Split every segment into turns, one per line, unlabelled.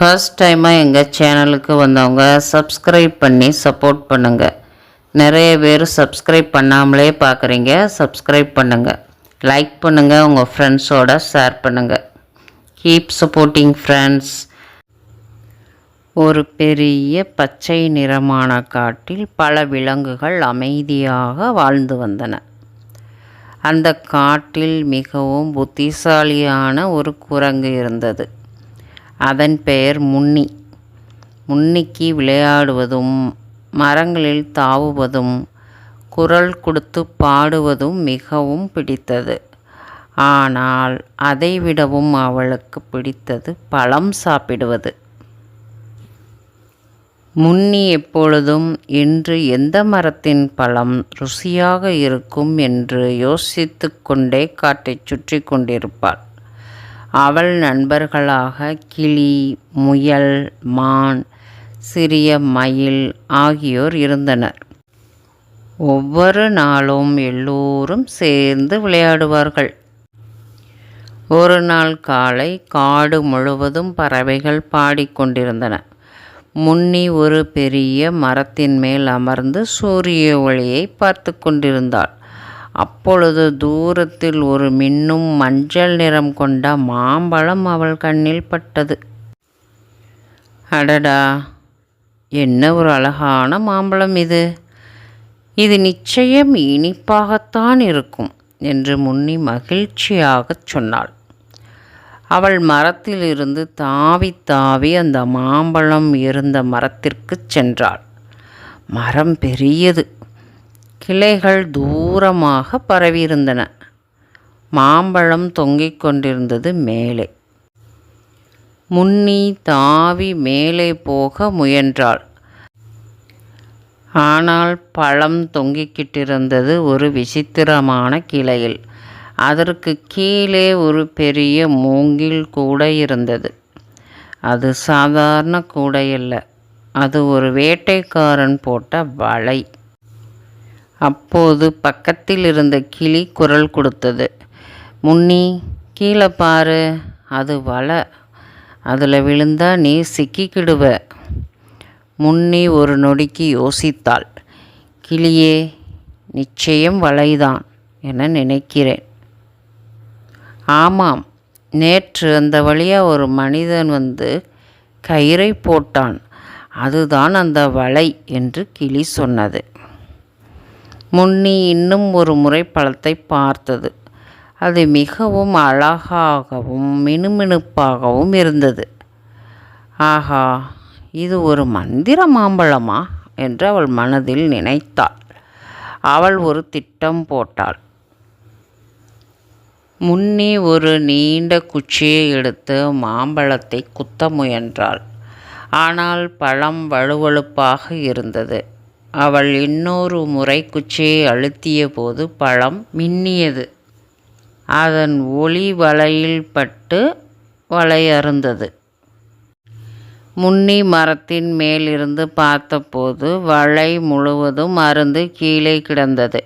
First டைமாக எங்கள் சேனலுக்கு வந்தவங்க சப்ஸ்கிரைப் பண்ணி சப்போர்ட் பண்ணுங்கள் நிறைய பேர் சப்ஸ்கிரைப் பண்ணாமலே பார்க்குறீங்க சப்ஸ்கிரைப் பண்ணுங்கள் லைக் பண்ணுங்கள் உங்கள் ஃப்ரெண்ட்ஸோட ஷேர் பண்ணுங்கள் கீப் சப்போர்ட்டிங் ஃப்ரெண்ட்ஸ் ஒரு பெரிய பச்சை நிறமான காட்டில் பல விலங்குகள் அமைதியாக வாழ்ந்து வந்தன. அந்த காட்டில் மிகவும் புத்திசாலியான ஒரு குரங்கு இருந்தது. அதன் பெயர் முன்னி. முன்னிக்கு விளையாடுவதும் மரங்களில் தாவுவதும் குரல் கொடுத்து பாடுவதும் மிகவும் பிடித்தது. ஆனால் அதைவிடவும் அவளுக்கு பிடித்தது பழம் சாப்பிடுவது. முன்னி எப்பொழுதும் இன்று எந்த மரத்தின் பழம் ருசியாக இருக்கும் என்று யோசித்து கொண்டே காட்டைச் சுற்றி கொண்டிருப்பாள். அவள் நண்பர்களாக கிளி முயல் மான் சிறிய மயில் ஆகியோர் இருந்தனர். ஒவ்வொரு நாளும் எல்லோரும் சேர்ந்து விளையாடுவார்கள். ஒரு நாள் காலை காடு முழுவதும் பறவைகள் பாடிக்கொண்டிருந்தன முன்னி ஒரு பெரிய மரத்தின் மேல் அமர்ந்து சூரிய ஒளியை பார்த்து கொண்டிருந்தாள். அப்பொழுது தூரத்தில் ஒரு மின்னும் மஞ்சள் நிறம் கொண்ட மாம்பழம் அவள் கண்ணில் பட்டது. அடடா! என்ன ஒரு அழகான மாம்பழம் இது. இது நிச்சயம் இனிப்பாகத்தான் இருக்கும் என்று முன்னி மகிழ்ச்சியாகச் சொன்னாள். அவள் மரத்திலிருந்து தாவி தாவி அந்த மாம்பழம் இருந்த மரத்திற்கு சென்றாள். மரம் பெரியது. கிளைகள் தூரமாக பரவியிருந்தன. மாம்பழம் தொங்கிக் கொண்டிருந்தது மேலே. முன்னி தாவி மேலே போக முயன்றாள். ஆனால் பழம் தொங்கிக்கிட்டிருந்தது ஒரு விசித்திரமான கிளையில். அதற்கு கீழே ஒரு பெரிய மூங்கில் கூடை இருந்தது. அது சாதாரண கூடையல்ல. அது ஒரு வேட்டைக்காரன் போட்ட வலை. அப்போது பக்கத்தில் இருந்த கிளி குரல் கொடுத்தது முன்னி கீழே பாரு அது வலை அதில் விழுந்தா நீ சிக்கிக்கிடுவ. முன்னி ஒரு நொடிக்கு யோசித்தாள் கிளியே நிச்சயம் வலைதான் என நினைக்கிறேன். ஆமாம் நேற்று அந்த வழியாக ஒரு மனிதன் வந்து கயிறை போட்டான் அதுதான் அந்த வலை என்று கிளி சொன்னது. முன்னி இன்னும் ஒரு முறை பழத்தை பார்த்தது. அது மிகவும் அழகாகவும் மினுமினுப்பாகவும் இருந்தது. ஆஹா இது ஒரு மந்திர மாம்பழமா? என்று அவள் மனதில் நினைத்தாள். அவள் ஒரு திட்டம் போட்டாள். முன்னி ஒரு நீண்ட குச்சியை எடுத்து மாம்பழத்தை குத்த முயன்றாள். ஆனால் பழம் வலுவழுப்பாக இருந்தது. அவள் இன்னொரு முறை குச்சியை அழுத்திய போது பழம் மின்னியது. அதன் ஒளி வலையில் பட்டு வலை அருந்தது முன்னி மரத்தின் மேலிருந்து பார்த்தபோது வலை முழுவதும் அருந்து கீழே கிடந்தது.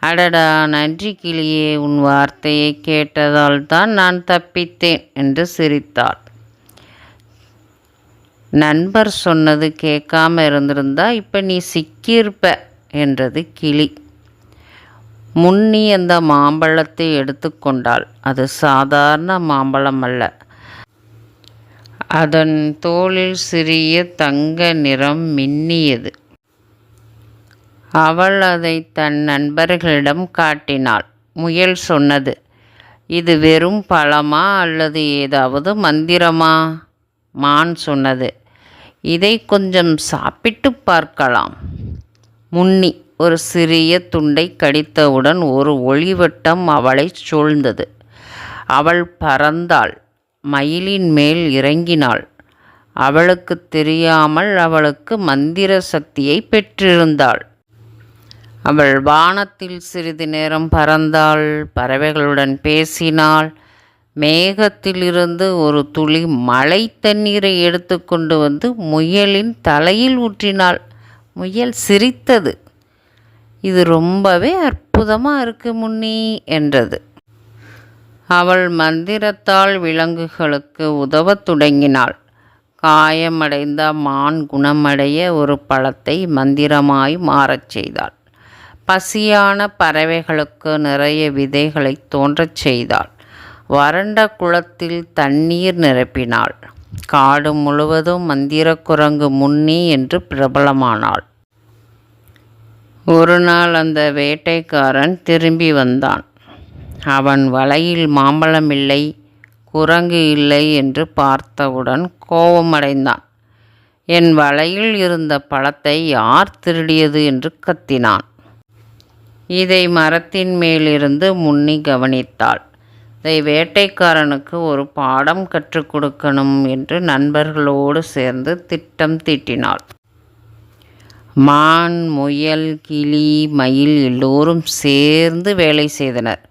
அடடா நன்றி கிளியே உன் வார்த்தையை கேட்டதால் தான் நான் தப்பித்தேன் என்று சிரித்தாள். நண்பர் சொன்னது கேட்காம இருந்திருந்தா இப்போ நீ சிக்கியிருப்ப என்றது கிளி. முன்னி அந்த மாம்பழத்தை எடுத்துக்கொண்டாள் அது சாதாரண மாம்பழம் அல்ல. அதன் தோளில் சிறிய தங்க நிறம் மின்னியது. அவள் அதை தன் நண்பர்களிடம் காட்டினாள். முயல் சொன்னது இது வெறும் பழமா அல்லது ஏதாவது மந்திரமா? மான் சொன்னது இதை கொஞ்சம் சாப்பிட்டு பார்க்கலாம். முன்னி ஒரு சிறிய துண்டை கடித்தவுடன் ஒரு ஒளிவட்டம் அவளை சூழ்ந்தது. அவள் பறந்தாள். மயிலின் மேல் இறங்கினாள். அவளுக்கு தெரியாமல் அவளுக்கு மந்திர சக்தியை பெற்றிருந்தாள். அவள் வானத்தில் சிறிது நேரம் பறந்தாள். பறவைகளுடன் பேசினாள். மேகத்திலிருந்து ஒரு துளி மழை தண்ணீரை எடுத்துக்கொண்டு வந்து முயலின் தலையில் ஊற்றினாள். முயல் சிரித்தது. இது ரொம்பவே அற்புதமாக இருக்கு முன்னி என்றது. அவள் மந்திரத்தால் விலங்குகளுக்கு உதவத் தொடங்கினாள். காயமடைந்த மான் குணமடைய ஒரு பழத்தை மந்திரமாய் மாறச் செய்தாள். பசியான பறவைகளுக்கு நிறைய விதைகளை தோன்றச் செய்தாள். வறண்ட குளத்தில் தண்ணீர் நிரப்பினாள். காடு முழுவதும் மந்திர குரங்கு முன்னி என்று பிரபலமானாள். ஒரு நாள் அந்த வேட்டைக்காரன் திரும்பி வந்தான். அவன் வலையில் மாம்பழம் இல்லை குரங்கு இல்லை என்று பார்த்தவுடன் கோபமடைந்தான். என் வலையில் இருந்த பழத்தை யார் திருடியது? என்று கத்தினான். இதை மரத்தின் மேலிருந்து முன்னி கவனித்தாள். இதை வேட்டைக்காரனுக்கு ஒரு பாடம் கற்றுக் கொடுக்கணும் என்று நண்பர்களோடு சேர்ந்து திட்டம் தீட்டினாள். மான் முயல் கிளி மயில் எல்லோரும் சேர்ந்து வேலை செய்தனர்.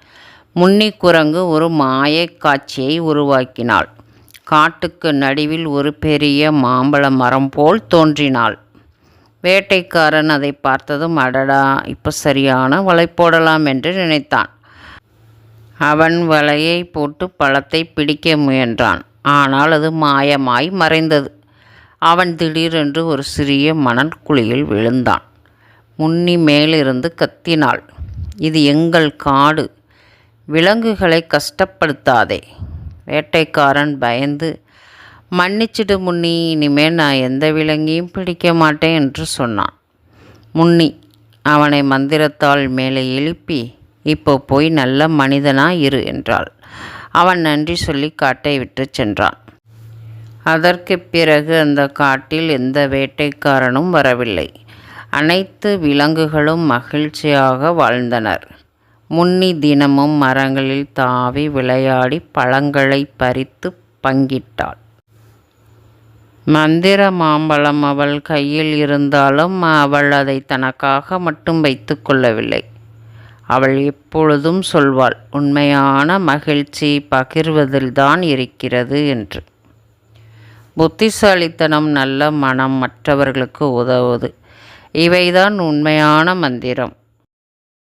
முன்னி குரங்கு ஒரு மாயக் காட்சியை உருவாக்கினாள். காட்டுக்கு நடுவில் ஒரு பெரிய மாம்பழ மரம் போல் தோன்றினாள். வேட்டைக்காரன் அதை பார்த்ததும் அடடா இப்போ சரியான வலை போடலாம் என்று நினைத்தான். அவன் வலையை போட்டு பழத்தை பிடிக்க முயன்றான். ஆனால் அது மாயமாய் மறைந்தது. அவன் திடீரென்று ஒரு சிறிய மணல் குழியில் விழுந்தான். முன்னி மேலிருந்து கத்தினாள். இது எங்கள் காடு. விலங்குகளை கஷ்டப்படுத்தாதே. வேட்டைக்காரன் பயந்து மன்னிச்சிடு முன்னி இனிமேல் நான் எந்த விலங்கையும் பிடிக்க மாட்டேன் என்று சொன்னான். முன்னி அவனை மந்திரத்தால் மேலே எழுப்பி இப்போ போய் நல்ல மனிதனாக இரு என்றாள். அவன் நன்றி சொல்லி காட்டை விட்டு சென்றான். அதற்கு பிறகு அந்த காட்டில் எந்த வேட்டைக்காரனும் வரவில்லை. அனைத்து விலங்குகளும் மகிழ்ச்சியாக வாழ்ந்தனர். முன்னி தினமும் மரங்களில் தாவி விளையாடி பழங்களை பறித்து பங்கிட்டாள். மந்திர மாம்பழம் அவள் கையில் இருந்தாலும் அவள் அதை தனக்காக மட்டும் வைத்து கொள்ளவில்லை. அவள் எப்பொழுதும் சொல்வாள் உண்மையான மகிழ்ச்சி பகிர்வதில்தான் இருக்கிறது என்று. புத்திசாலித்தனம் நல்ல மனம் மற்றவர்களுக்கு உதவுவது. இவைதான் உண்மையான மந்திரம்.